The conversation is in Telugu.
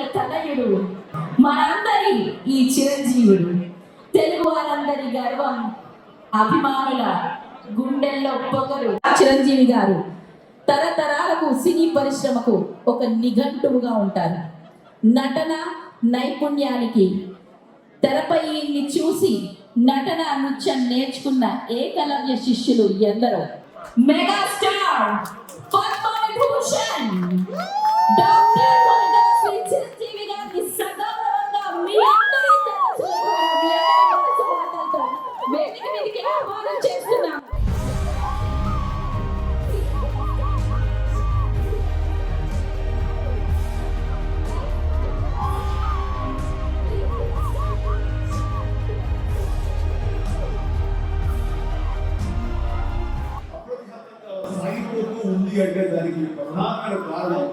రాజకీయ తనయుడు మనందరి ఈ చిరంజీవుడు. తెలుగు వారందరి గర్వం అభిమానుల గుండెల్లో పొగరు. చిరంజీవి గారు తరతరాలకు సినీ పరిశ్రమకు ఒక నిఘంటువుగా ఉంటారు. నటన నైపుణ్యానికి తెరపై చూసి నటన నృత్యం నేర్చుకున్న ఏకలవ్య శిష్యులు ఎందరో? మెగాస్టార్! వేదిక మీదకి ఉంది అంటే దానికి ప్రధానమైన కారణం